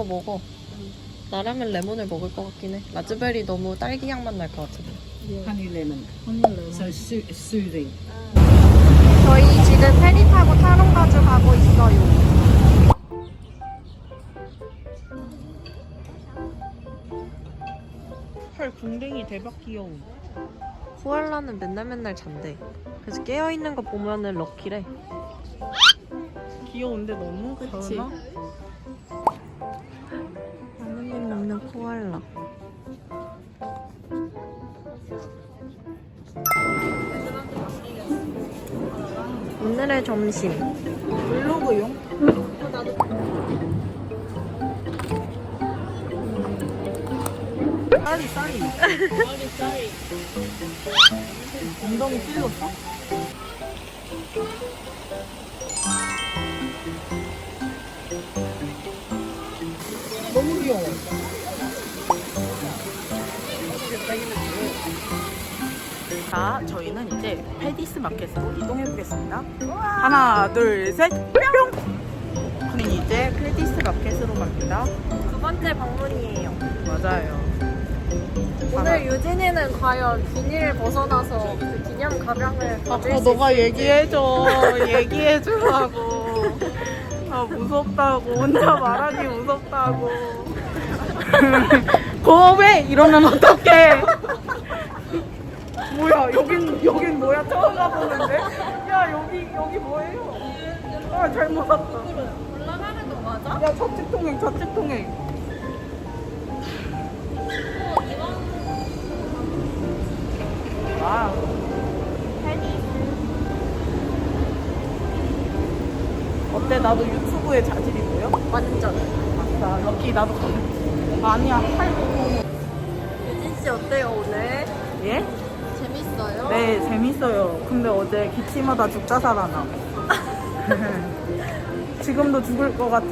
거 먹어. 나라면 레몬을 먹을 것 같긴 해. 라즈베리 너무 딸기 향맛날것 같은데. honey lemon. So soo- soothing. 저희 지금 페리 타고 타롱가주 가고 있어요. 헐 궁뎅이 대박 귀여워. 코알라는 맨날 맨날 잔대. 그래서 깨어 있는 거 보면은 럭키래. 귀여운데 너무 그치? 하느님 먹는 코알라. 오늘의 점심. 블로그용? 쌀이 쌀이. 엉덩이 찔렀어? 자, 저희는 이제 페디스 마켓으로 이동해 보겠습니다. 하나, 둘, 셋, 뿅! 우린 이제 페디스 마켓으로 갑니다. 두 번째 방문이에요. 맞아요. 오늘 유진이는 과연 비닐을 벗어나서 그 기념 가방을 가질 아까 수 너가 있을지. 얘기해줘. 얘기해주라고. 아, 무섭다고. 혼자 말하기 무섭다고. 고왜 이러면 어떡해. 뭐야, 여긴, 여긴 뭐야? 처음 가보는데? 야, 여기, 여기 뭐예요? 아, 잘못 왔다. 올라가는 거 맞아? 야, 좌측 통행, 좌측 통행. 와. 어때? 나도 유튜브에 자질이 보여? 완전. 맞다. 럭키 나도 가면. 아니야, 팔고. 유진 씨 어때요 오늘? 예? 재밌어요? 네, 재밌어요. 근데 어제 기침하다 죽자 살아나. 지금도 죽을 것 같아.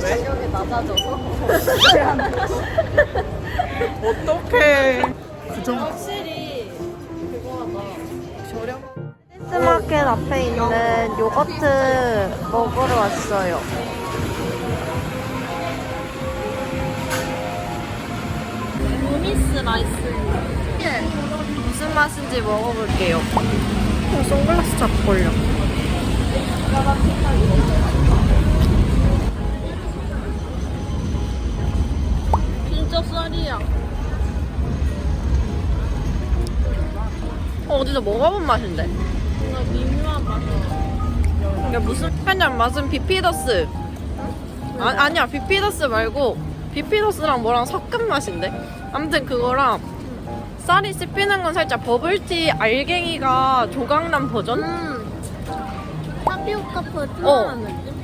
가격이 낮아져서? 어떡해. 확실히 그거하다. 저렴. 스마켓 앞에 있는 요거트 먹으러 왔어요. 무미스 라이스. 무슨 맛인지 먹어볼게요. 어, 선글라스 잡고 걸려. 진짜 쌀이야. 어, 어디서 먹어본 맛인데? 뭔가 미묘한 맛이야. 이게 무슨 그냥 맛은 비피더스. 아, 아니야 비피더스 말고 비피더스랑 뭐랑 섞은 맛인데. 아무튼 그거랑 쌀이 씹히는 건 살짝 버블티 알갱이가 조각난 버전? 음. 타피오카프 어. 투명한 느낌?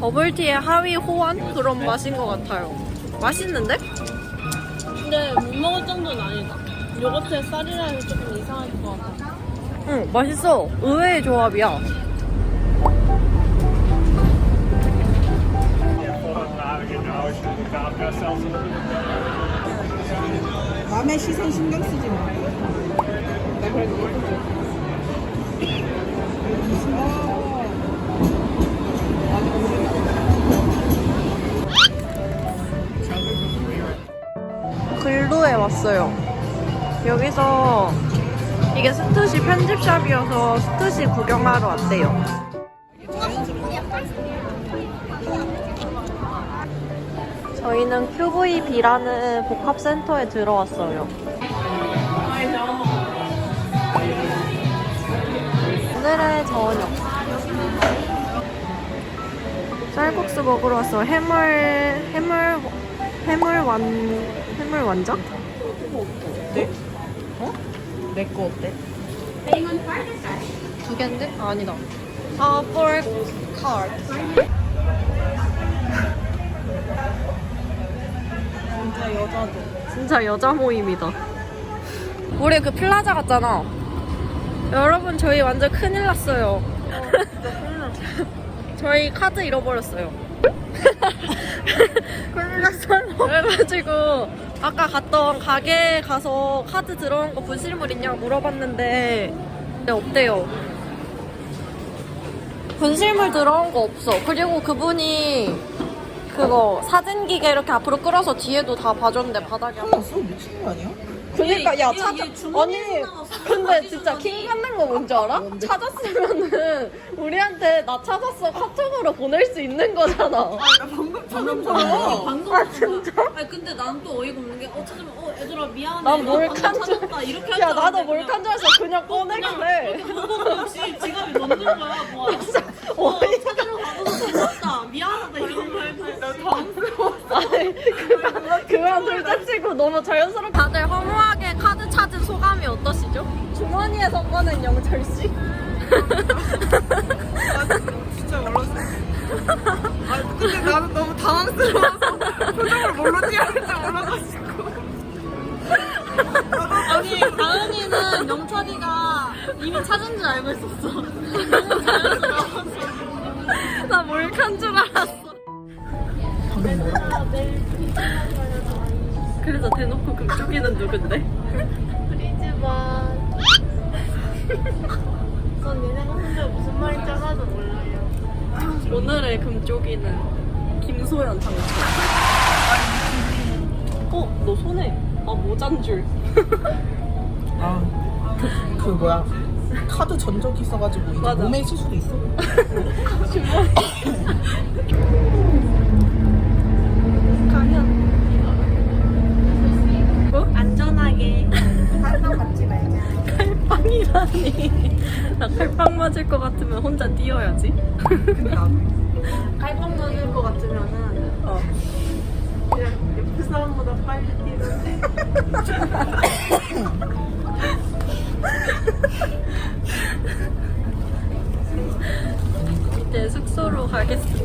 버블티의 하위 호환 그런 맛인 것 같아요. 맛있는데? 근데 못 먹을 정도는 아니다. 요거트에 쌀이라 해서 조금 이상할 것 같아. 응 맛있어. 의외의 조합이야. 남의 시선 신경 쓰지 마. 나? 글루에 왔어요. 여기서 이게 스투시 편집샵이어서 스투시 구경하러 왔대요. 저희는 QVB라는 복합센터에 들어왔어요. 오늘의 저녁. 쌀국수 먹으러 왔어. 해물, 해물, 해물 완, 해물 완자? 네? 어? 내 거 어때? 두 개인데? 아, 아니다. 아, card. 진짜 여자도. 진짜 여자 모임이다. 우리 그 플라자 갔잖아. 여러분, 저희 완전 큰일 났어요. 저희 카드 잃어버렸어요. 큰일 났어요. 그래가지고, 아까 갔던 가게 가서 카드 들어온 거 분실물 있냐고 물어봤는데, 네, 어때요? 분실물 들어온 거 없어. 그리고 그분이 그거 사진 기계 이렇게 앞으로 끌어서 뒤에도 다 봐줬는데 바닥에 한 났어? 미친 거 아니야? 그니까 야 얘, 찾아 아니. 근데 진짜 킹 받는 거 뭔지 알아? 찾았으면은 우리한테 나 찾았어 카톡으로 보낼 수 있는 거잖아. 방금 방금 방금 아 진짜? 아니 근데 난 또 어이가 없는 게 어 찾으면 어 얘들아 미안해 난나 몰칸 방금 줄- 찾았다 이렇게 야 할줄 나도 알았는데 몰칸 줄 알았어 그냥 꺼내길래. 그냥 역시 지갑에 넣는 거야 뭐 어, 찾으러 가서 찾았다 미안하다 이런 거 해도 나 당황스러워 아니 그만 그만 둘째치고 너무 자연스럽게 다들 허무하게 카드 찾은 소감이 어떠시죠? 주머니에서 꺼낸 영철 씨. 진짜 몰랐어. 아 근데 나는 너무 당황스러워서 표정을 뭘로 띄어야 할지 몰라가지고. 아니 다은이는 영철이가 이미 찾은 줄 알고 있었어 나 몰칸 줄 알았어. 그래서 대놓고 금쪽이는 누군데? 프리즈만 전 얘네가 혼자 무슨 말인지 하나도 몰라요 오늘의 금쪽이는 김소연 당첨. 어, 너 손에 아 모잔 줄. 아 그 그 뭐야 카드 전적이 있어가지고 이제 맞아. 몸에 있을 수도 있어. 안전하 칼빵이라니. 나 칼빵 맞을 것 같으면 혼자 뛰어야지. 갈빵 맞을 것 같으면은 어. 그냥 옆에 사람보다 빨리 뛰는데 이제 숙소로 가겠습니다.